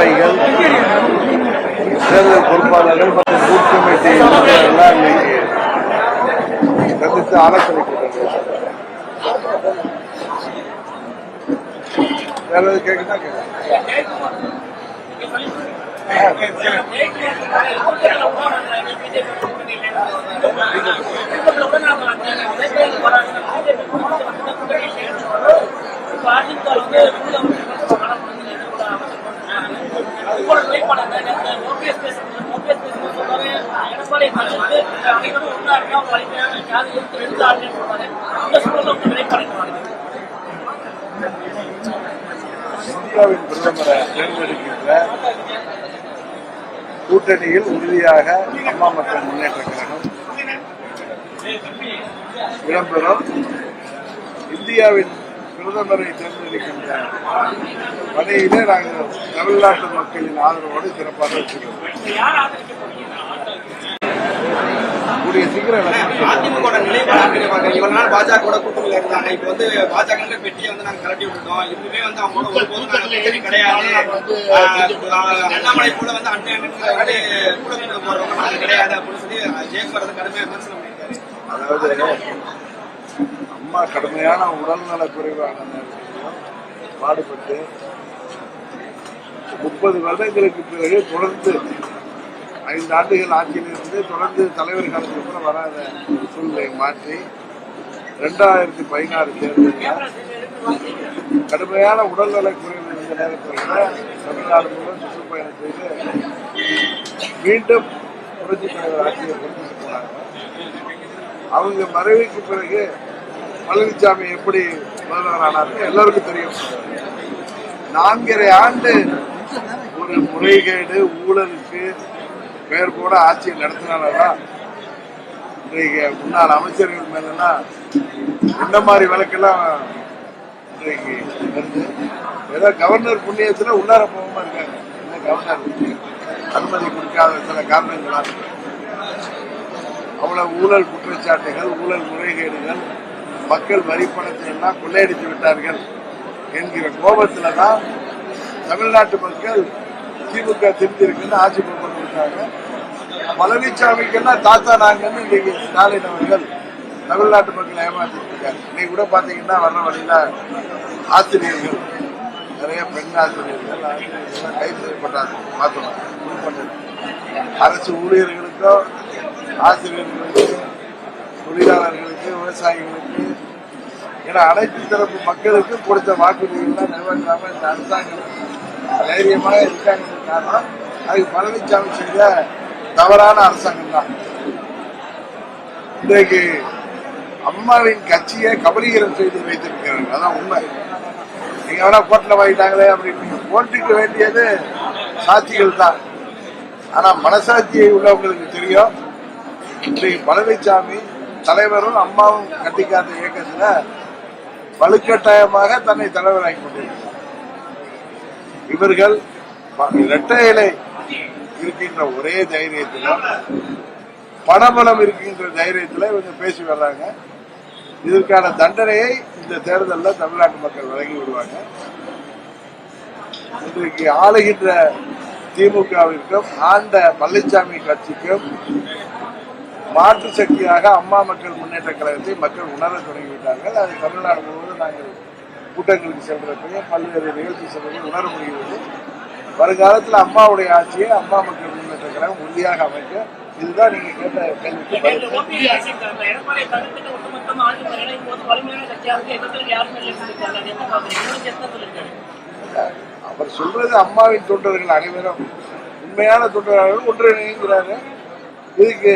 நிர்வாகிகள் தேர்தல் பொறுப்பாளர்கள் மற்றும் பூத் கமிட்டி எல்லாம் இன்னைக்கு சந்தித்து ஆலோசனை கூட்டங்கள் வேற கேட்குதா இந்தியாவின் பிரதமரை தேர்ந்தெடுக்கின்ற கூட்டணியில் உறுதியாக அம்மா மக்கள் முன்னேற்ற கழகம் இடம்பெறும் இந்தியாவின் பிரதமரை தேர்ந்தெடுக்கின்ற பணியிலே நாங்கள் தமிழ்நாட்டு மக்களின் ஆதரவோடு சிறப்பாக வச்சுக்கிறோம் கூடிய சீக்கிரம் அதிமுக நிலைப்பாடு நாள் பாஜக கூட கூட்டணியில இருந்தாங்க. இப்ப வந்து பாஜக பெட்டியை வந்து நாங்க கலட்டி விட்டுட்டோம். இன்னுமே வந்து அவங்களோட ஒருபோதும் கிடையாது. அண்ணாமலை கூட வந்து அண்ணன் வந்து கூட கூட போறவங்க கிடையாது அப்படின்னு சொல்லி ஜெயக்குமார் வந்து கடுமையா விமர்சனம் பண்ணியிருக்காரு அதாவது அம்மா கடுமையான உடல்நல குறைவான நேரத்திலும் பாடுபட்டு முப்பது வருடங்களுக்கு பிறகு தொடர்ந்து ஐந்து ஆண்டுகள் ஆட்சியிலிருந்து தொடர்ந்து தலைவர் காலத்துக்கு கூட வராத சூழ்நிலையை மாற்றி ரெண்டாயிரத்தி பதினாறு தேர்தலில் கடுமையான உடல்நல குறைவு இருந்த நேரத்தில் கூட தமிழ்நாடு முழுவதும் சுற்றுப்பயணம் செய்து மீண்டும் புரட்சித் தலைவர் ஆட்சியை கொண்டு அவங்க மறைவுக்கு பிறகு பழனிசாமி எப்படி முதல்வர் ஆனார்னு எல்லாருக்கும் தெரியும். நான்கரை ஆண்டு ஒரு முறைகேடு ஊழலுக்கு பெயர் கூட ஆட்சியை நடத்தினால்தான் இன்றைக்கு முன்னாள் அமைச்சர்கள் மேலாம் இந்த மாதிரி விளக்கெல்லாம் இன்றைக்கு வருது. ஏதோ கவர்னர் புண்ணியத்துல உள்ளார போகாம இருக்காங்க. இந்த கவர்னர்? அனுமதி கொடுக்காத சில காரணங்களாக அவ்வளவு ஊழல் குற்றச்சாட்டுகள் ஊழல் முறைகேடுகள் மக்கள் வரி பணத்தை எல்லாம் கொள்ளையடித்து விட்டார்கள் என்கிற கோபத்தில் தான் தமிழ்நாட்டு மக்கள் திமுக திருத்தி இருக்குன்னு ஆட்சி பொறுப்பு கொடுத்தாங்க பழனிசாமிக்கெல்லாம் தாத்தா நாங்கன்னு இன்னைக்கு ஸ்டாலின் அவர்கள் தமிழ்நாட்டு மக்களை ஏமாத்திட்டு இருக்காங்க இன்னைக்கு கூட பார்த்தீங்கன்னா வர்ற வழியில ஆசிரியர்கள் நிறைய பெண் ஆசிரியர்கள் ஆசிரியர்கள் கைது செய்யப்பட்டாங்க பார்த்தோம். அரசு ஊழியர்களுக்கும் ஆசிரியர்களுக்கும் தொழிலாளர்களுக்கும் விவசாயிகளுக்கு. என அனைத்து தரப்பு மக்களுக்கு கொடுத்த வாக்குறுதிகள்லாம் நிறைவேற்றாம இந்த அரசாங்கம் தைரியமாக இருக்காங்க காரணம் அதுக்கு பழனிசாமி செய்த தவறான அரசாங்கம் தான் இன்றைக்கு அம்மாவின் கட்சியை கபலீகரம் செய்து வைத்திருக்கிறார்கள். அதான் உண்மை. நீங்க வேணா கோட்டில் வாங்கிட்டாங்களே அப்படின்னு ஓட்டுக்கு வேண்டியது சாட்சிகள் தான். ஆனா மனசாட்சியை உள்ளவங்களுக்கு தெரியும். இன்றைக்கு பழனிசாமி தலைவரும் அம்மாவும் கட்டிக்காத இயக்கத்துல வலுக்கட்டாயமாக தன்னை தலைவராகி கொண்டிருக்கிறார். இவர்கள் இரட்டை இலை இருக்கின்ற ஒரே தைரியத்திலும் பணபலம் இருக்கின்ற தைரியத்தில் இவங்க பேசி வர்றாங்க. இதற்கான தண்டனையை இந்த தேர்தலில் தமிழ்நாட்டு மக்கள் வழங்கி விடுவாங்க. இன்றைக்கு ஆளுகின்ற திமுகவிற்கும் ஆண்ட பழனிசாமி கட்சிக்கும் மாற்று சக்தியாக அம்மா மக்கள் முன்னேற்ற கழகத்தை மக்கள் உணர தொடங்கிவிட்டார்கள். அது தமிழ்நாடு முழுவதும் நாங்கள் கூட்டங்களுக்கு சென்றப்பையும் பல்வேறு நிகழ்ச்சி சென்றதையும் உணர முடிகிறது. வருங்காலத்தில் அம்மாவுடைய ஆட்சியை அம்மா மக்கள் முன்னேற்ற கழகம் உறுதியாக அமைக்க இதுதான் நீங்க கேட்ட சொல்லியிருக்காரு. அவர் சொல்றது அம்மாவின் தொண்டர்கள் அனைவரும். உண்மையான தொண்டர்கள் ஒன்றிணைங்கிறாங்க இதுக்கு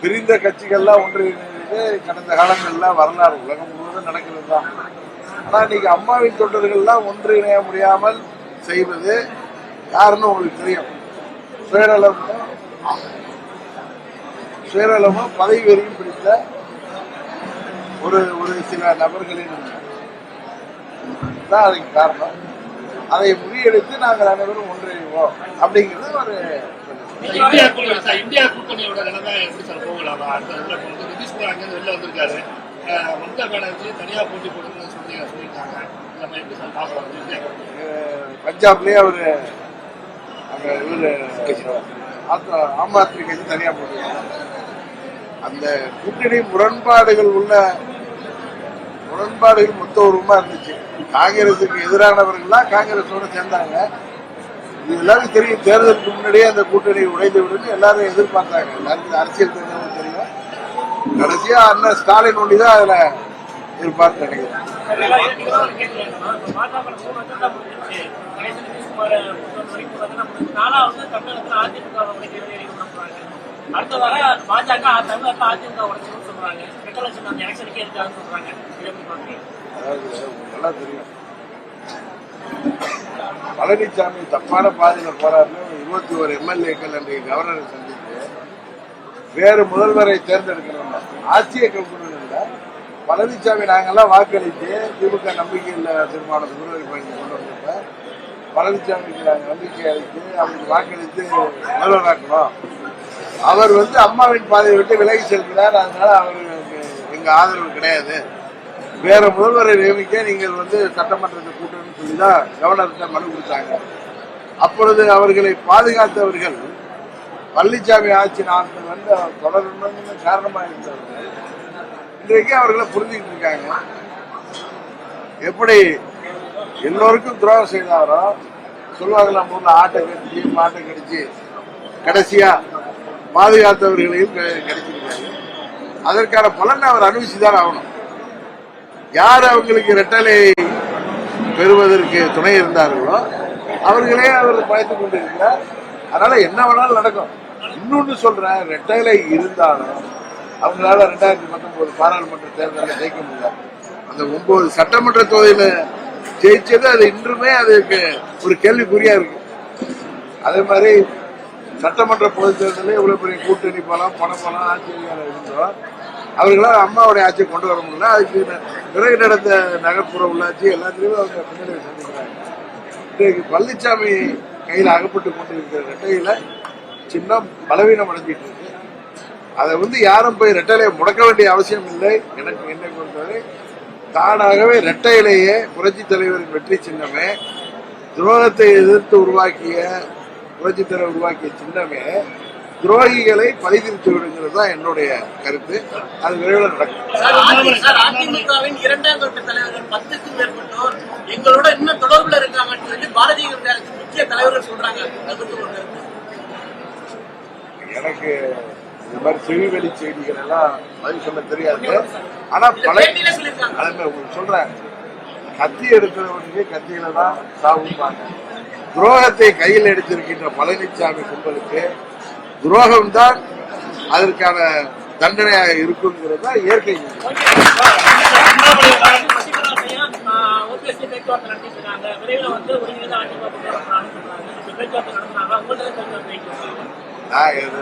பிரிந்த கட்சிகள்லாம் ஒன்றிணைந்து கடந்த காலங்கள்ல வரலாறு உலகம் முழுவதும் நடக்கிறது தான் ஆனா இன்னைக்கு அம்மாவின் தொண்டர்கள்லாம் ஒன்றிணைய முடியாமல் செய்வது யாருன்னு உங்களுக்கு தெரியும். சுயநலமும் சுயநலமும் பதவி வெறியும் பிடித்த ஒரு ஒரு சில நபர்களின் தான் அதுக்கு காரணம். அதை முறியடித்து நாங்கள் அனைவரும் ஒன்றிணைவோம். அப்படிங்கிறது ஒரு இந்தியா கூட்டணி இந்தியா கூட்டணியோட நிலைமை எப்படி சார்? போகலாம் அடுத்த இதுல இப்ப வந்து நிதிஷ்குமார் அங்கிருந்து வெளில வந்திருக்காரு. அஹ் மம்தா பானர்ஜி தனியா போட்டி போடுன்னு சொல்லி சொல்லியிருக்காங்க. நம்ம எப்படி சார்? பார்க்கலாம். இந்தியா கூட்டணி? அஹ், பஞ்சாப் அறிவிச்சாப்லயே அவரு அங்க இவரு ஆத்த- ஆம் ஆத்மி கட்சி தனியா போட்டு அந்த கூட்டணி முரண்பாடுகள் உள்ள முரண்பாடுகள் மொத்த உருவமா இருந்துச்சு. காங்கிரசுக்கு எதிரானவர்கள்லாம் காங்கிரஸோட சேர்ந்தாங்க. இது எல்லாரும் தெரியும் தேர்தலுக்கு முன்னாடியே அந்த கூட்டணி உடைந்து விடுன்னு எல்லாரும் எதிர்பார்த்தாங்க எல்லாருக்கும் அரசியல் தெரிஞ்சவங்க தெரியும். கடைசியா அண்ணன் ஸ்டாலின் ஒண்டி தான் அதுல எதிர்பார்த்து நினைக்கிறேன். பார்த்தீங்கன்னா, அடுத்த வர பாஜக தமிழகத்துல அதிமுக சொல்றாங்க ரெட்டை அந்த எலெக்ஷனுக்கே இருக்காதுன்னு சொல்றாங்க அதாவது நல்லா தெரியும். பழனிசாமி தப்பான பாதையில போறாருன்னு இருபத்தி ஒரு எம்எல்ஏக்கள் அன்றைய கவர்னரை சந்தித்து வேறு முதல்வரை தேர்ந்தெடுக்கணும் ஆட்சியை கவுக்கணும் இல்லை. பழனிசாமி நாங்கெல்லாம் வாக்களித்து திமுக நம்பிக்கையில் இல்ல தீர்மானம் பிப்ரவரி பதினஞ்சு கொண்டு வந்தப்ப பழனிசாமிக்கு நாங்கள் நம்பிக்கை அளித்து அவருக்கு வாக்களித்து முதல்வராக்கணும் அவர் வந்து அம்மாவின் பாதையை விட்டு விலகி செல்கிறார். அதனால அவருக்கு எங்க ஆதரவு கிடையாது. வேற முதல்வரை நியமிக்க நீங்கள் வந்து சட்டமன்றத்தை கூட்டணும்னு சொல்லி தான் கவர்னர்கிட்ட மனு கொடுத்தாங்க. அப்பொழுது அவர்களை பாதுகாத்தவர்கள் பழனிசாமி ஆட்சி நாங்கள் வந்து அவர் தொடரணும்னு காரணமாக இருந்தவர்கள் இன்றைக்கு அவர்களை புரிஞ்சுக்கிட்டு இருக்காங்க. எப்படி? எல்லோருக்கும் துரோகம் செய்தாரோ சொல்லுவாங்க நம்ம ஊரில் ஆட்டை கடிச்சு மாட்டை கடிச்சு கடைசியா பாதுகாத்தவர்களையும் கிடைச்சிருக்காங்க அதற்கான பலனை அவர் அனுபவிச்சுதான் ஆகணும். யார் அவங்களுக்கு ரெட்டலை பெறுவதற்கு துணை இருந்தார்களோ அவர்களே அவர் பயத்து கொண்டிருக்கிறார். அதனால என்ன வேணாலும் நடக்கும். இன்னொன்று சொல்றேன் ரெட்டலை இருந்தாலும் அவங்களால ரெண்டாயிரத்தி பத்தொன்பது பாராளுமன்ற தேர்தலில் ஜெயிக்க முடியல. அந்த ஒன்பது சட்டமன்ற தொகுதியில ஜெயிச்சது அது இன்றுமே அதுக்கு ஒரு கேள்விக்குறியா இருக்கு. அதே மாதிரி சட்டமன்ற பொதுத் தேர்தலில் இவ்வளவு பெரிய கூட்டணி பலம் பணம் பலம் ஆட்சி இருந்தோம். அவர்களால் அம்மாவுடைய ஆட்சியை கொண்டு வர முடியல. அதுக்கு பிறகு நடந்த நகர்ப்புற உள்ளாட்சி எல்லாத்திலையும் அவங்க பின்னடைவை சந்திக்கிறாங்க இன்றைக்கு பழனிசாமி கையில் அகப்பட்டு கொண்டு இருக்கிற சின்னம் பலவீனம் அடைஞ்சிட்டு இருக்கு. அதை வந்து யாரும் போய் ரெட்டையிலையை முடக்க வேண்டிய அவசியம் இல்லை. எனக்கு என்னை பொறுத்தவரை தானாகவே ரெட்டையிலேயே புரட்சி தலைவரின் வெற்றி சின்னமே துரோகத்தை எதிர்த்து உருவாக்கிய புரட்சி தலைவர் உருவாக்கிய சின்னமே துரோகிகளை பழிதிருத்து விடுங்கிறது தான் என்னுடைய கருத்து. அது விரைவில் நடக்கும். இரண்டாம் கட்ட தலைவர்கள் பத்துக்கும் மேற்பட்டோர் எங்களோட இன்னும் தொடர்புல இருக்காங்கன்னு சொல்லி பாரதிய முக்கிய தலைவர்கள் சொல்றாங்க. எனக்கு இந்த மாதிரி செவிவெளி செய்திகள் எல்லாம் பதில் சொல்ல தெரியாது. ஆனா இந்த பல பேட்டியில சொல்லியிருக்காங்க. அதே மாதிரி உங்களுக்கு சொல்றேன். கத்தி எடுக்கிறவனுக்கு கத்தியில தான் சாவுப்பாங்க துரோகத்தை கையில் எடுத்திருக்கின்ற பழனிசாமி கும்பலுக்கு துரோகம் தான் அதற்கான தண்டனையாக இருக்குங்கிறது தான் இயற்கை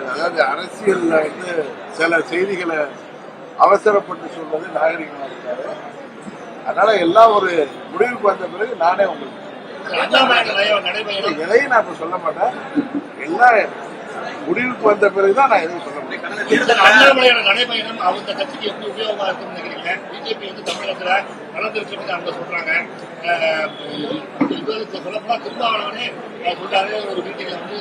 அதாவது அரசியல்ல வந்து சில செய்திகளை அவசரப்பட்டு சொல்வது நாகரிகமா இருக்காரு அதனால எல்லாம் ஒரு முடிவுக்கு வந்த பிறகு நானே உங்களுக்கு எதையும் நான் இப்ப சொல்ல மாட்டேன். எல்லாம் முடிவுக்கு வந்த பிறகுதான் நான் எதுவும் சொல்ல முடியும். நடைபயணம் அவங்க கட்சிக்கு எப்படி உபயோகமா இருக்கும்னு நினைக்கிறீங்க? பிஜேபி வந்து தமிழகத்துல கலந்துருக்கிறது அவங்க சொல்றாங்க. சொல்லப்போனா திருமாவளவனே சொல்றாரு ஒரு மீட்டிங்ல வந்து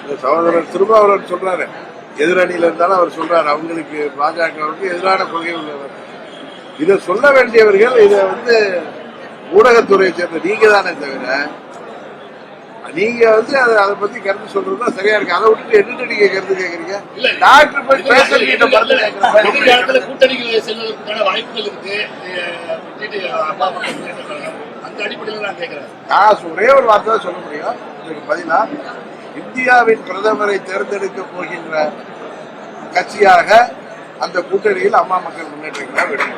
இந்த சகோதரர் திருமாவளவன் சொல்றாரு. எதிரணியில இருந்தாலும் அவர் சொல்றாரு. அவங்களுக்கு பாஜகவுக்கு எதிரான கொள்கை உள்ளவர். இதை சொல்ல வேண்டியவர்கள் இதை வந்து ஊடகத்துறையை சேர்ந்த நீங்க தானே தவிர நீங்க வந்து அதை அதை பத்தி கருத்து சொல்றதுதான் சரியா இருக்கு. அதை விட்டுட்டு என்னட்டு நீங்க கருத்து கேக்குறீங்க? இல்ல. டாக்டர் போய் பேசுறீங்க மருந்து கேட்கிற மாதிரி. எதிர்காலத்துல கூட்டணிகள் செல்வதற்கான வாய்ப்புகள் இருக்கு. அந்த அடிப்படையில் நான் கேட்கிறேன் நான் ஒரே ஒரு வார்த்தை தான் சொல்ல முடியும். இதுக்கு பதிலா இந்தியாவின் பிரதமரை தேர்ந்தெடுக்க போகின்ற கட்சியாக அந்த கூட்டணியில் அம்மா மக்கள் முன்னேற்ற விடும்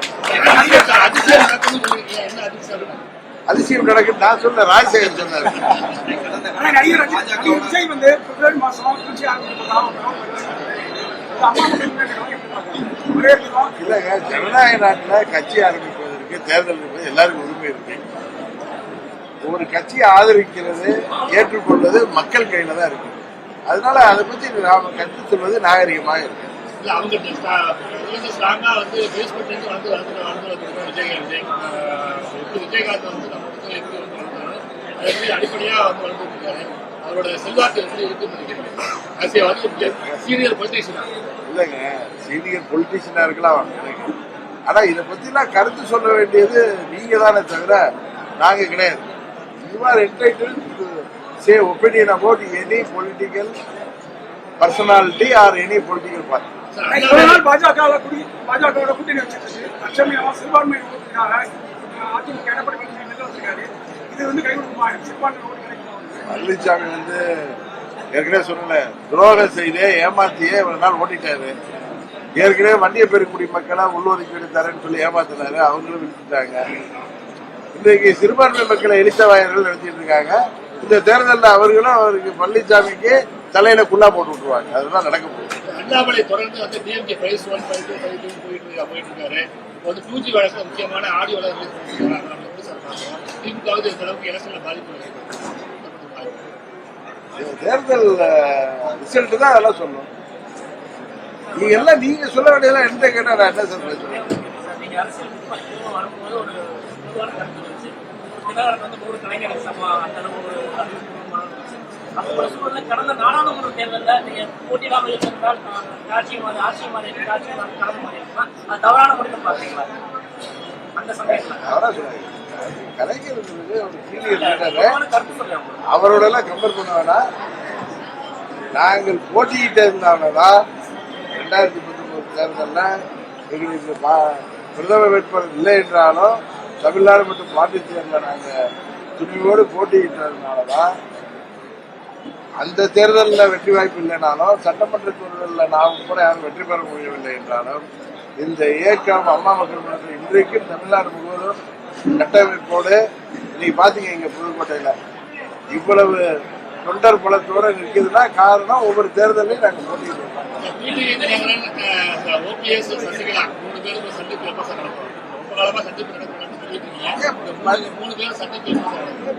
அதிசயம் நடக்கும் நான் சொல்ல ராஜசேகர் சொன்னார். விஜய் வந்து பிப்ரவரி மாசம்? இல்லைங்க ஜனநாயக நாட்டில் கட்சி ஆரம்பிப்பதற்கு தேர்தல் என்பது எல்லாருக்கும் உரிமை இருக்கு. ஒரு கட்சியை ஆதரிக்கிறது ஏற்றுக்கொள்வது மக்கள் கையில தான் இருக்கு. அதனால அதை பத்தி நாம சொல்வது நாகரிகமாக இருக்கு. இல்ல அவங்க இந்த ஸ்டா- ஸ்ட்ராங்கா வந்து பேஸ்மெண்ட்ல இருந்து வந்து வந்து வந்து வந்து விஜய் விஜய் எப்படி விஜயகாந்த் வந்து நம்ம இடத்துல எப்படி வந்து வளர்ந்தாரு அது எப்படி அடிப்படையா வந்து வளர்ந்துட்டு இருக்காரு அவரோட செல்வாக்கு எப்படி இருக்குன்னு வந்து சீனியர் பொலிட்டீஷியனா இல்லைங்க சீனியர் பொலிட்டிஷியனா இருக்கலாம் எனக்கு ஆனா இதை பத்திலாம் கருத்து சொல்ல வேண்டியது நீங்க தானே தவிர நாங்க கிடையாது. You are entitled say opinion about any political personality or any political party இவ்வளவு நாள் பாஜக பாஜகவோட கூட்டணி வச்சிருக்கு லட்சமியா சிறுபான்மை ஓட்டுக்காக அதிமுக எடப்பாடி பழனிசாமி வெளில வச்சிருக்காரு. இது வந்து கை கொடுக்குமா? சிறுபான்மை ஓட்டு கிடைக்குமா? பழனிசாமி வந்து ஏற்கனவே சொன்னல துரோகம் செய்தே ஏமாத்தியே இவ்வளவு நாள் ஓட்டிட்டாரு. ஏற்கனவே வண்டிய பெருக்குடி மக்களை உள்ஒதுக்கீடு தரேன்னு சொல்லி ஏமாத்தினாரு. அவங்களும் விழுந்துட்டாங்க இன்றைக்கு சிறுபான்மை மக்களை இழித்த வாயர்கள் நடத்திட்டு இருக்காங்க. இந்த தேர்தலில் அவர்களும் அவருக்கு பழனிசாமிக்கு தலையில குள்ளா போட்டு விட்டுருவாங்க. அதுதான் நடக்க போகுது. அண்ணாமலை தொடர்ந்து வந்து DMK price one five two five two போயிட்டு இருக்கா- போயிட்டு இருக்காரு. வந்து டூ ஜி வழக்கில் முக்கியமான ஆடியோ ரிலீஸ் பண்ணிருக்காங்க சொல்றாங்க திமுக வந்து இந்த அளவுக்கு எலெக்ஷன்ல பாதிப்பு தேர்தல் ரிசல்ட் தான் அதெல்லாம் சொல்லும் நீங்க எல்லாம் நீங்க சொல்ல வேண்டியதெல்லாம் என்கிட்ட கேட்டா நான் என்ன திரும்ப வரும்போது ஒரு கலைஞருக்கு சமம் அந்த அளவு ஒரு அறிவுபூர்வமான வந்துச்சு. அப்போ ஒரு சூழல்ல கடந்த நாடாளுமன்ற தேர்தலில் நீங்க போட்டியிடாமல் இருந்திருந்தால் ஆட்சி மாறி ஆட்சி மாறி ஆட்சி மாறி கடந்த மாறி அது தவறான முடிவு பார்த்தீங்களா அந்த சமயத்துல. பொதுவான கருத்து. அவரோட எல்லாம் கம்பேர் பண்ண வேணாம் நாங்கள் போட்டியிட்ட இருந்தவனதான் ரெண்டாயிரத்தி பத்தொன்பது தேர்தலில் எங்களுக்கு பிரதம வேட்பாளர் இல்லை என்றாலும் தமிழ்நாடு மற்றும் பாண்டிச்சேரியில் நாங்கள் துணிவோடு போட்டியிட்டதுனாலதான் அந்த தேர்தலில் வெற்றி வாய்ப்பு இல்லைனாலும் சட்டமன்ற தேர்தலில் நாம் கூட யாரும் வெற்றி பெற முடியவில்லை என்றாலும் இந்த இயக்கம் அம்மா மக்கள் முன்னேற்றம் இன்றைக்கும் தமிழ்நாடு முழுவதும் கட்டமைப்போடு இன்னைக்கு பார்த்தீங்க இங்கே புதுக்கோட்டையில் இவ்வளவு தொண்டர் பலத்தோட நிற்குதுன்னா காரணம் ஒவ்வொரு தேர்தலையும் நாங்கள் போட்டியிட்டோம் டிடிவி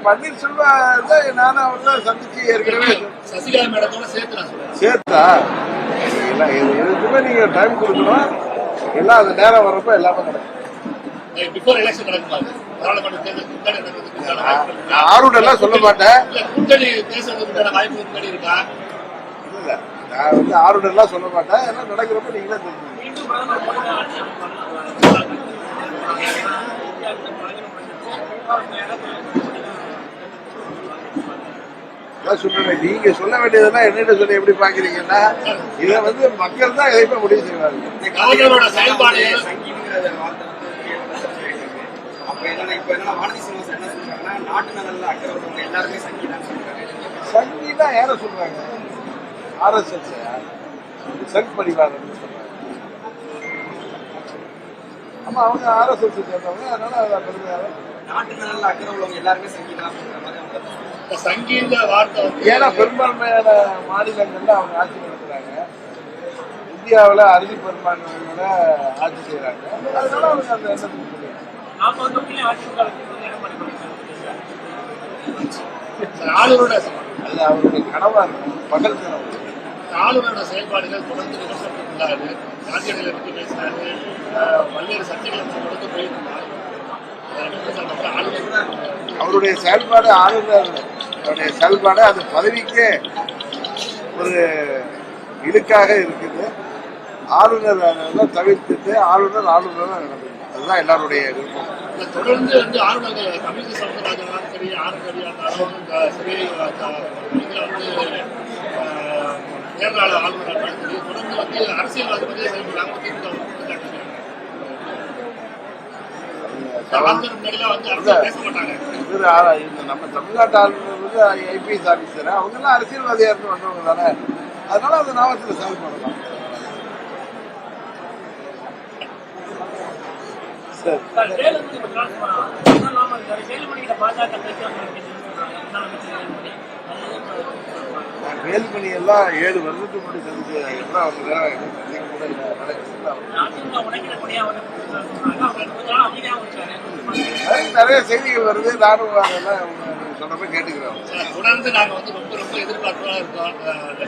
பன்னீர்செல்வம் தான் நானும் அவர் தான் சந்திச்சு ஏற்கனவே சசிகலா மேடத்தோட சேர்த்து சேர்த்தா? எதுக்குமே நீங்க டைம் கொடுக்கணும். எல்லாம் அந்த நேரம் வர்றப்ப எல்லாமே நடக்கும். பிஃபோர் எலெக்ஷன் நடக்குமா அது? பாராளுமன்ற தேர்தலுக்கு முன்னாடி நடக்கிறதுக்கு ஆர்வம் எல்லாம் சொல்ல மாட்டேன். கூட்டணி பேசுறதுக்கு உண்டான வாய்ப்பு முன்னாடி இருக்கா? இல்ல நான் வந்து எல்லாம் சொல்ல மாட்டேன். எல்லாம் நடக்கிறப்ப நீங்களே தெரிஞ்சுக்கணும் தான் சொல்றேன்? நீங்க சொல்ல வேண்டியதெல்லாம் என்னென்ன சொல்லி எப்படி பாக்குறீங்கன்னா இதை வந்து மக்கள் தான் எதையுமே முடிவு செய்வாங்க. செயல்பாடு. சங்கீங்கிற வார்த்தை வந்து ஏற்பட்ட சர்ச்சை இருக்கு. அப்ப என்னன்னா இப்ப என்னன்னா வானதி சீனிவாசன் என்ன சொல்றாங்கன்னா நாட்டு நலன்ல அக்கறை உள்ளவங்க எல்லாருமே சங்கீதான் சொல்றாங்க சங்கினா யார சொல்றாங்க ஆர்எஸ்எஸ் சங் பரிவாரம் சொல்றாங்க ஆமா அவங்க ஆர்எஸ்எஸ் சேர்ந்தவங்க அதனால அதை பெருமையாக நாட்டு நலன்ல அக்கறை உள்ளவங்க எல்லாருமே சங்கீதான் சங்கீத வார்த்தை வந்து ஏன்னா பெரும்பான்மையான மாநிலங்கள்ல அவங்க ஆட்சி நடத்துறாங்க. இந்தியாவில் அறுதி பெரும்பான்மையோட ஆட்சி செய்யறாங்க அதனால அவங்க அந்த எண்ணத்துக்கு அது அவருடைய கனவா இருக்கும். பகல் கனவு. ஆளுநரோட செயல்பாடுகள் தொடர்ந்து விமர்சனத்துக்குள்ளாரு காந்தியடிகளை பற்றி பேசினாரு. பல்வேறு சர்ச்சைகளை தொடர்ந்து போயிருந்தார் அவருடைய செயல்பாடு ஆளுநர் அவருடைய செயல்பாடு அது பதவிக்கே ஒரு இழுக்காக இருக்குது. ஆளுநர் தவிர்த்துட்டு ஆளுநர் ஆளுநராக நடந்துக்கணும். அதுதான் எல்லாருடைய விருப்பம். தொடர்ந்து வந்து ஆளுநர்கள் தமிழிசை சவுந்தரராஜனாலும் சரி ஆளுநர் இருந்தாலும் சரி இருந்தாலும் சரி தொடர்ந்து வந்து அரசியல்வாதி பற்றியே செயல்படுறாங்க திமுக வந்து குற்றச்சாட்டு வைக்கிறாங்க. இந்த ஆளுநர் முன்னாடிலாம் வந்து அரசியல் பேச மாட்டாங்க. இவர் ஆ- இந்த நம்ம தமிழ்நாட்டு ஆளுநர் வந்து ஐபிஎஸ் ஆபீசர். அவங்க எல்லாம் அரசியல்வாதியா இருந்து வந்தவங்க தானே. அதனால அந்த இல்லாம இருக்காரு. வேலுமணிகிட்ட பாஜக வேல்மணி எல்லாம் ஏழு வருஷத்துக்கு முன்னாடி செஞ்சு எல்லாம் அவங்க வேற கூட நிறைய செய்திகள் வருது நானும் அதெல்லாம் அவங்க கேட்டுக்கிறோம் தொடர்ந்து வந்து ரொம்ப ரொம்ப எதிர்பார்ப்பா இருக்கோம்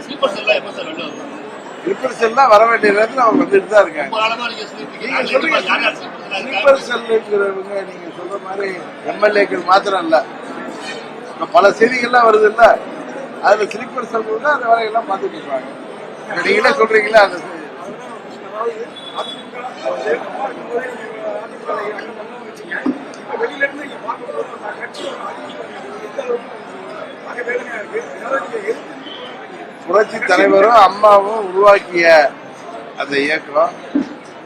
ஸ்லீப்பர்ஸ் எல்லாம் எப்போ சார் வெளில வரும் செல்லாம் வர வேண்டிய நேரத்தில் அவங்க வந்துட்டு தான் இருக்காங்க. ரொம்ப நீங்க நீங்க ஸ்லீப்பர் செல்லுங்கிறவங்க சொல்ற மாதிரி எம்எல்ஏக்கள் மாத்திரம் இல்ல. பல செய்திகள்லாம் வருது இல்ல. அதுல ஸ்லீப்பர் சொல்லும்போது அந்த வேலையெல்லாம் பார்த்துட்டு இருப்பாங்க நீங்களே சொல்றீங்களா? அது புரட்சி தலைவரும் அம்மாவும் உருவாக்கிய அந்த இயக்கம்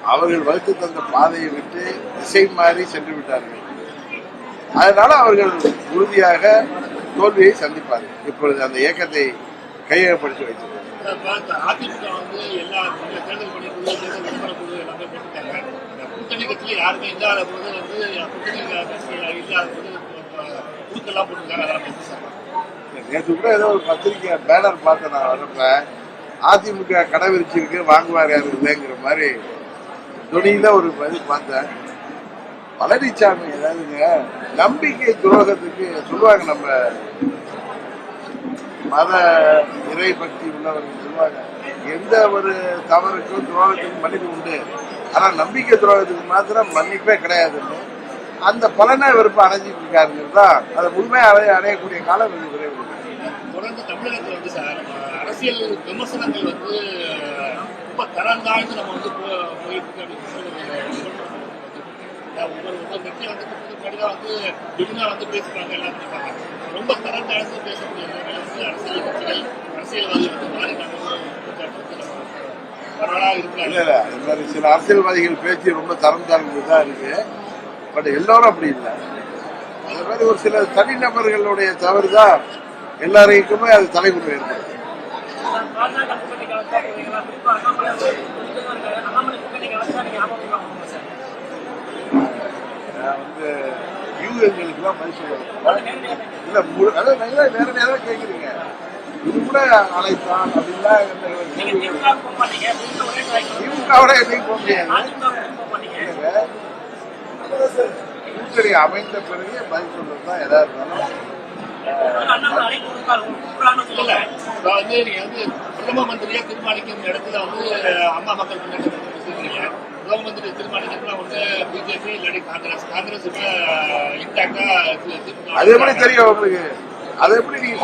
அவர்கள் வகுத்து தந்த பாதையை விட்டு திசை மாறி சென்று விட்டார்கள். அதனால அவர்கள் உறுதியாக தோல்வியை சந்திப்பார்கள் இப்பொழுது அந்த இயக்கத்தை கையகப்படுத்தி வைத்திருக்கிறார். நேற்று கூட ஏதோ ஒரு பத்திரிக்கை பேனர் பார்த்தேன் நான் வரப்ப அதிமுக கடை விரிச்சிருக்கு வாங்குவார் யாரும் இல்லைங்கிற மாதிரி துணியில ஒரு இது பார்த்தேன். பழனிசாமி ஏதாவதுங்க நம்பிக்கை துரோகத்துக்கு சொல்லுவாங்க நம்ம. மத இறை பக்தி உள்ளவர்கள் சொல்லுவாங்க. எந்த ஒரு தவறுக்கும் துரோகத்துக்கும் மன்னிப்பு உண்டு. ஆனா நம்பிக்கை துரோகத்துக்கு மாத்திரம் மன்னிப்பே கிடையாதுன்னு அந்த பலனை வெறுப்பு அடைஞ்சிட்டு இருக்காருங்கிறது தான் அதை முழுமையாக அடைய அடையக்கூடிய காலம் இது விரைவு தொடர்ந்து தமிழகத்தில் வந்து சார் அரசியல் விமர்சனங்கள் வந்து ரொம்ப தரம் தாழ்ந்து நம்ம வந்து போ- போயிட்டு இருக்கு அப்படின்னு சொல்லி ஒரு விமர்சனம் வந்து வந்து பேசுறாங்க ரொம்ப தரம் தாழ்ந்து பேசக்கூடிய நிலைமையில வந்து அரசியல் கட்சிகள் அரசியல்வாதிகள் வந்து மாறிட்டாங்க பரவாயில்ல இல்ல இருக்கிறாங்க. இல்ல அது மாதிரி சில அரசியல்வாதிகள் பேச்சு ரொம்ப தரம் தாழ்ந்து தான் இருக்கு. பட் எல்லாரும் அப்படி இல்லை. அது மாதிரி ஒரு சில தனிநபர்களுடைய தவறு தான் எல்லாரைக்குமே அது தலைமுறை ஏற்படுது. அண்ணாமலை வந்து கொஞ்சம் இருக்காரு அண்ணாமலை கூட்டணி கலந்தா நீங்க ஆமாம் ஆமாம் சார் நான் வந்து யூஎன்களுக்குலாம் பதில் சொல்லுவேன். இல்ல முழு- அதாவது நல்லா வேற நேரம் கேட்குறீங்க இது கூட அழைத்தான் அப்படின்லாம் திமுகவோட என்னைக்கு போக முடியாது. கூட்டணி அமைந்த பிறகு பதில் சொல்றது தான் எதா இருந்தாலும். நீங்க வந்து பிரதம மந்திரியா தீர்மானிக்கும் இடத்துல வந்து அம்மா மக்கள் முன்னேற்ற அது எப்படி தெரியும் உங்களுக்கு? அது எப்படி நீங்க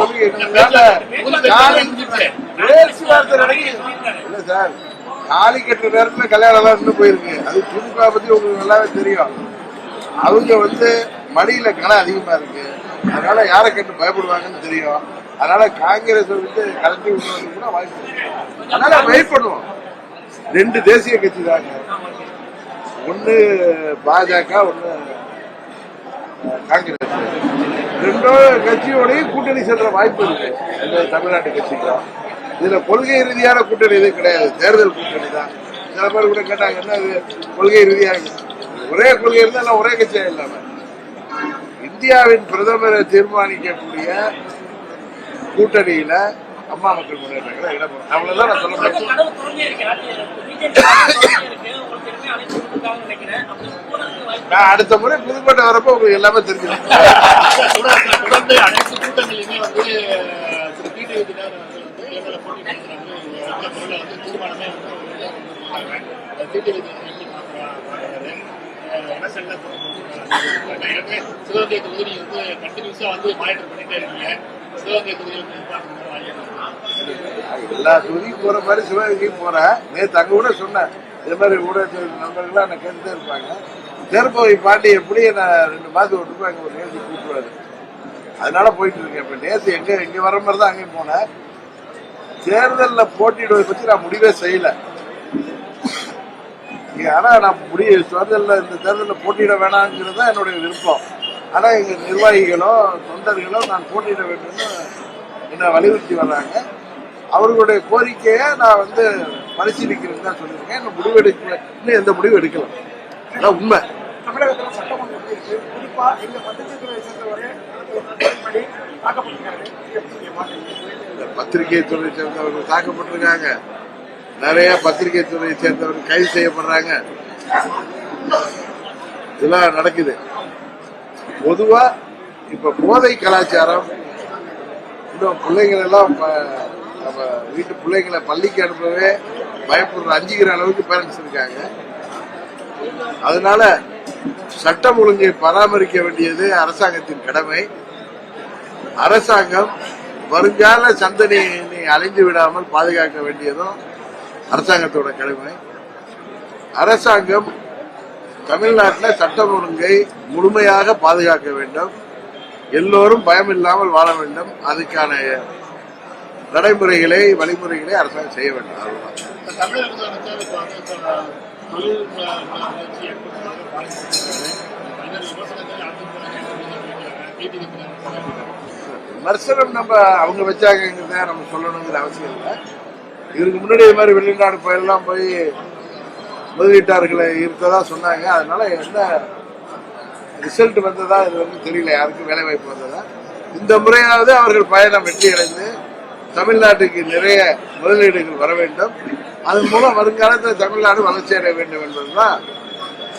தெரிஞ்சிருச்சு. பேச்சுவார்த்தை இல்ல சார் தாலி கட்டுற நேரத்துல கல்யாணம் எல்லாம் இன்னும் போயிருக்கு. அது திமுக பத்தி உங்களுக்கு நல்லாவே தெரியும். அவங்க வந்து மடியில கணம் அதிகமா இருக்கு. அதனால யாரை கேட்டு பயப்படுவாங்கன்னு தெரியும். அதனால காங்கிரஸ் வந்து கலட்டி விடுறது கூட வாய்ப்பு. அதனால வெயிட் பண்ணுவோம். ரெண்டு தேசிய கட்சி தாங்க. ஒன்னு பாஜக ஒன்று காங்கிரஸ். ரெண்டோ கட்சியோடய கூட்டணி செல்ற வாய்ப்பு இருக்கு. இந்த தமிழ்நாட்டு கட்சிக்கு இதுல கொள்கை ரீதியான கூட்டணி எதுவும் கிடையாது. தேர்தல் கூட்டணி தான். சில பேர் கூட கேட்டாங்க என்ன கொள்கை ரீதியாக ஒரே கொள்கை இருந்தால் எல்லாம் ஒரே கட்சியாக இல்லாம. இந்தியாவின் பிரதமரை தீர்மானிக்கக்கூடிய கூட்டணியில அம்மா மக்கள் முன்னேற்றங்களை இடம் அவ்வளவுதான் நான் சொல்ல நான் அடுத்த முறை புதுக்கோட்டை வரப்போ உங்களுக்கு எல்லாமே தெரிஞ்சிடும். தொடர்ந்து அனைத்து கூட்டங்களிலுமே வந்து திரு அவர்கள் வந்து தேர்தலை போட்டி நடத்துறாங்க பொருளை வந்து தீர்மானமே வந்து எலெக்ஷன்ல சிவகங்கை தொகுதி வந்து கண்டினியூஸா வந்து மானிட்டர் பண்ணிட்டே இருக்கீங்க. எல்லா தொகுதியும் போற மாதிரி சிவகங்கையும் போறேன். நேற்று அங்க கூட சொன்னேன். இது மாதிரி ஊடக நண்பர்கள்லாம் என்ன கேட்டுட்டே இருப்பாங்க. தேர்ப்பவை பாண்டி எப்படி நான் ரெண்டு மாதம் விட்டு அங்கே ஒரு நேர்த்தி கூப்பிடுவாரு. அதனால போயிட்டு இருக்கேன். இப்ப நேற்று எங்க இங்கே வர மாதிரி தான் அங்கேயும் போனேன். தேர்தலில் போட்டியிடுவதை பத்தி நான் முடிவே செய்யல. ஆனால் ஆனா நான் முடிய தேர்தலில் இந்த தேர்தலில் போட்டியிட வேணாங்கிறது தான் என்னுடைய விருப்பம். ஆனா எங்க நிர்வாகிகளோ தொண்டர்களோ நான் போட்டியிட வேண்டும்னு என்ன வலியுறுத்தி வர்றாங்க. அவர்களுடைய கோரிக்கையை நான் வந்து பரிசீலிக்கிறேன்னு தான் சொல்லியிருக்கேன். இன்னும் முடிவு எடுக்கல. இன்னும் எந்த முடிவும் எடுக்கல. அதான் உண்மை. தமிழகத்துல சட்டமன்றம் இருக்கு. குறிப்பா எங்க பத்திரிகை சேர்ந்தவரே இந்த பத்திரிகை துறை சேர்ந்தவர்கள் தாக்கப்பட்டிருக்காங்க. நிறைய பத்திரிகை துறையை சேர்ந்தவர்கள் கைது செய்யப்படுறாங்க. இதெல்லாம் நடக்குது. பொதுவா இப்ப போதை கலாச்சாரம் இன்னும் பிள்ளைங்களெல்லாம் ப- நம்ம வீட்டு பிள்ளைங்களை பள்ளிக்கு அனுப்பவே பயப்படுற அஞ்சுகிற அளவுக்கு பேரண்ட்ஸ் இருக்காங்க. அதனால சட்டம் ஒழுங்கை பராமரிக்க வேண்டியது அரசாங்கத்தின் கடமை. அரசாங்கம் வருங்கால சந்ததியினை அழிஞ்சு விடாமல் பாதுகாக்க வேண்டியதும் அரசாங்கத்தோட கடமை. அரசாங்கம் தமிழ்நாட்டில் சட்டம் ஒழுங்கை முழுமையாக பாதுகாக்க வேண்டும். எல்லோரும் பயம் இல்லாமல் வாழ வேண்டும். அதுக்கான நடைமுறைகளை வழிமுறைகளை அரசாங்கம் செய்ய வேண்டும். விமர்சனம் நம்ம அவங்க வச்சாங்கிறத நம்ம சொல்லணுங்கிற அவசியம் இல்லை. இதுக்கு முன்னாடி இது மாதிரி வெளிநாடு போயெல்லாம் போய் முதலீட்டாளர்களை இருக்கதா சொன்னாங்க. அதனால என்ன ரிசல்ட் வந்ததா இது வந்து தெரியல. யாருக்கும் வேலை வாய்ப்பு வந்ததா. இந்த முறையாவது அவர்கள் பயணம் வெற்றி அடைந்து தமிழ்நாட்டுக்கு நிறைய முதலீடுகள் வர வேண்டும். அதன் மூலம் வருங்காலத்தில் தமிழ்நாடு வளர்ச்சி அடைய வேண்டும் என்பதுதான்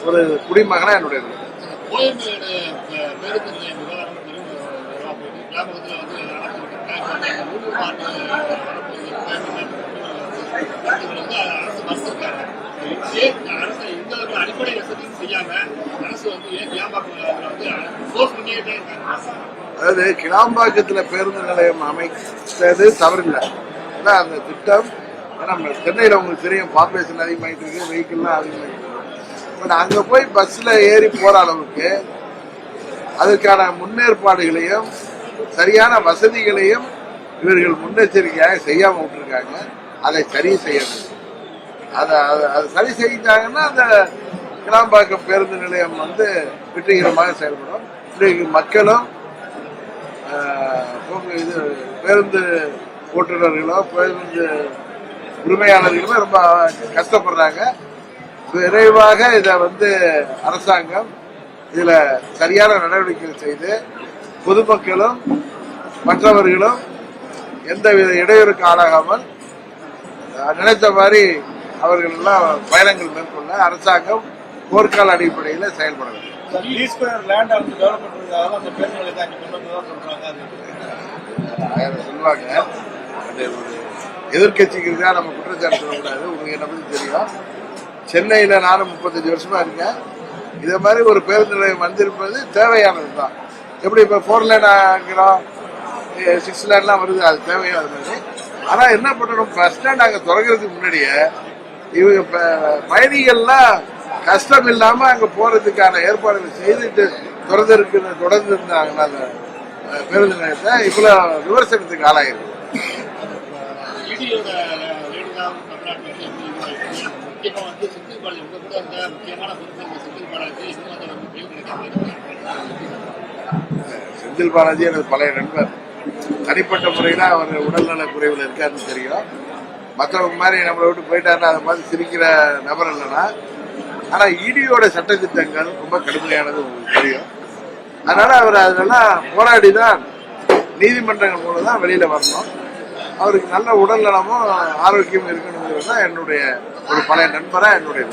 ஒரு குடிமகனா என்னுடைய கோயம்பேடு அடிப்படை வசதியும் செய்யாம அரசு வந்து ஏன் வந்து ஃபோர்ஸ் பண்ணிட்டே இருக்காங்க? அதாவது கிளாம்பாக்கத்தில் பேருந்து நிலையம் அமைத்தது தவறில்லை. ஏன்னா அந்த திட்டம் ஏன்னா நம்ம சென்னையில் உங்களுக்கு தெரியும் பாப்புலேஷன் அதிகமாகிட்டு இருக்கு வெஹிக்கிள்லாம் அதிகமாகிட்டு இருக்கு. பட் அங்க போய் பஸ்ல ஏறி போகிற அளவுக்கு அதுக்கான முன்னேற்பாடுகளையும் சரியான வசதிகளையும் இவர்கள் முன்னெச்சரிக்கையாக செய்யாமல் விட்டுருக்காங்க. அதை சரி செய்யணும் அதை- அதை சரி செஞ்சாங்கன்னா அந்த கிளாம்பாக்கம் பேருந்து நிலையம் வந்து வெற்றிகரமாக செயல்படும். இன்றைக்கு மக்களும் போக்கு- இது பேருந்து ஓட்டுநர்களோ பேருந்து உரிமையாளர்களுமே ரொம்ப கஷ்டப்படுறாங்க. விரைவாக இதை வந்து அரசாங்கம் இதில் சரியான நடவடிக்கைகள் செய்து பொதுமக்களும் மற்றவர்களும் எந்தவித இடையூறுக்கு ஆளாகாமல் நினைத்த மாதிரி அவர்கள் எல்லாம் பயணங்கள் மேற்கொள்ள அரசாங்கம் போர்க்கால அடிப்படையில் செயல்பட சொல்லுவாங்க? அது ஒரு எதிர்கட்சிக்கு இருக்கா நம்ம குற்றச்சாட்டு சொல்லக்கூடாது. உங்களுக்கு என்ன பத்தி தெரியும்? சென்னையில நானும் முப்பத்தஞ்சு வருஷமா இருக்கேன். இதே மாதிரி ஒரு பேருந்து நிலையம் வந்திருப்பது தேவையானது தான். எப்படி இப்ப ஃபோர் லேன் ஆகிறோம் சிக்ஸ் லேன்லாம் வருது அது தேவையான மாதிரி. ஆனா என்ன பண்ணணும்? பஸ் ஸ்டாண்ட் அங்க திறக்கிறதுக்கு முன்னாடியே இவங்க பயணிகள்லாம் கஷ்டம் இல்லாம அங்க போறதுக்கான ஏற்பாடுகள் செய்துட்டு திறந்திருக்கு தொடர்ந்து இருந்தாங்கன்னா அந்த பேருந்து நிலையத்தை இவ்வளவு விமர்சனத்துக்கு ஆளாயிருக்கு செந்தில் பாலாஜி எனது பழைய நண்பர். தனிப்பட்ட முறையில் அவர் உடல்நல குறைவில் இருக்காருன்னு தெரியும். மற்றவங்க மாதிரி நம்மளை விட்டு போயிட்டாருன்னா அதை பார்த்து சிரிக்கிற நபர் இல்லைன்னா ஆனால் இடியோட சட்டத்திட்டங்கள் ரொம்ப கடுமையானது உங்களுக்கு தெரியும். அதனால அவர் அதெல்லாம் போராடி தான் நீதிமன்றங்கள் மூலம் தான் வெளியில வரணும். அவருக்கு நல்ல உடல் நலமும் ஆரோக்கியமும் இருக்கணுங்கிறது தான் என்னுடைய ஒரு பழைய நண்பராக என்னுடைய